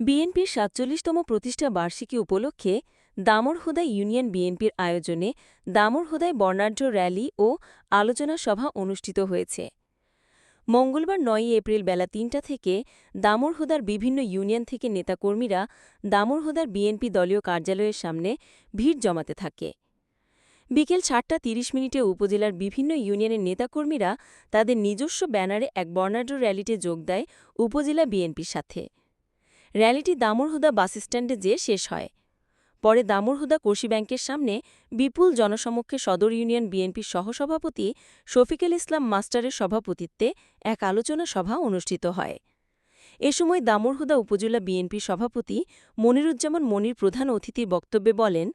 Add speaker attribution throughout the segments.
Speaker 1: বিএনপির সাতচল্লিশতম প্রতিষ্ঠা বার্ষিকী উপলক্ষে দামরহুদা ইউনিয়ন বিএনপির আয়োজনে দামরহুদায় বর্ণাঢ্য র্যালি ও আলোচনা সভা অনুষ্ঠিত হয়েছে। মঙ্গলবার নয়ই এপ্রিল বেলা তিনটা থেকে দামরহুদার বিভিন্ন ইউনিয়ন থেকে নেতাকর্মীরা দামরহুদার বিএনপি দলীয় কার্যালয়ের সামনে ভিড় জমাতে থাকে। বিকেল চারটা তিরিশ মিনিটে উপজেলার বিভিন্ন ইউনিয়নের নেতাকর্মীরা তাদের নিজস্ব ব্যানারে এক বর্ণাঢ্য র্যালিতে যোগ দেয় উপজেলা বিএনপির সাথে। র্যালিটি দামরহুদা বাসস্ট্যান্ডে যেয়ে শেষ হয়। পরে দামরহুদা কোশি ব্যাংকের সামনে বিপুল জনসমক্ষে সদর ইউনিয়ন বিএনপির সহসভাপতি শফিকুল ইসলাম মাস্টারের সভাপতিত্বে এক আলোচনা সভা অনুষ্ঠিত হয়। এ সময় দামরহুদা উপজেলা বিএনপির সভাপতি মনিরুজ্জামান মনির প্রধান অতিথির বক্তব্যে বলেন,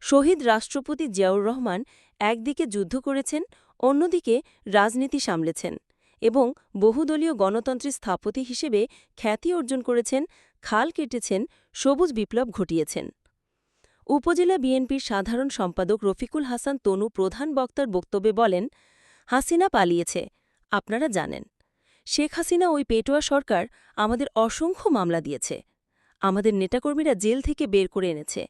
Speaker 1: শহীদ রাষ্ট্রপতি জিয়াউর রহমান একদিকে যুদ্ধ করেছেন, অন্যদিকে রাজনীতি সামলেছেন। এবং বহুদলীয় গণতন্ত্রের স্থপতি হিসেবে খ্যাতি অর্জন করেছেন, খাল কেটেছেন, সবুজ বিপ্লব ঘটিয়েছেন। উপজেলা বিএনপির সাধারণ সম্পাদক রফিকুল হাসান তনু প্রধান বক্তার বক্তব্যে বলেন, হাসিনা পালিয়েছে, আপনারা জানেন। শেখ হাসিনা ওই পেটোয়া সরকার আমাদের অসংখ্য মামলা দিয়েছে। আমাদের নেতাকর্মীরা জেল থেকে বের করে এনেছে।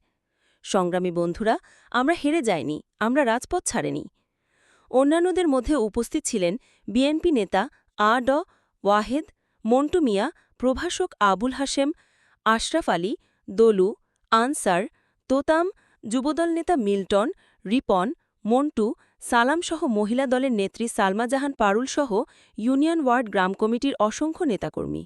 Speaker 1: সংগ্রামী বন্ধুরা, আমরা হেরে যাইনি, আমরা রাজপথ ছাড়েনি। অন্যান্যদের মধ্যে উপস্থিত ছিলেন বিএনপি নেতা আ ড ওয়াহেদ, মন্টু মিয়া, প্রভাষক আবুল হাশেম, আশরাফ আলী, দলু, আনসার, তোতাম, যুবদল নেতা মিল্টন, রিপন, মন্টু সালামসহ মহিলা দলের নেত্রী সালমা জাহান পারুলসহ ইউনিয়ন ওয়ার্ড গ্রাম কমিটির অসংখ্য নেতাকর্মী।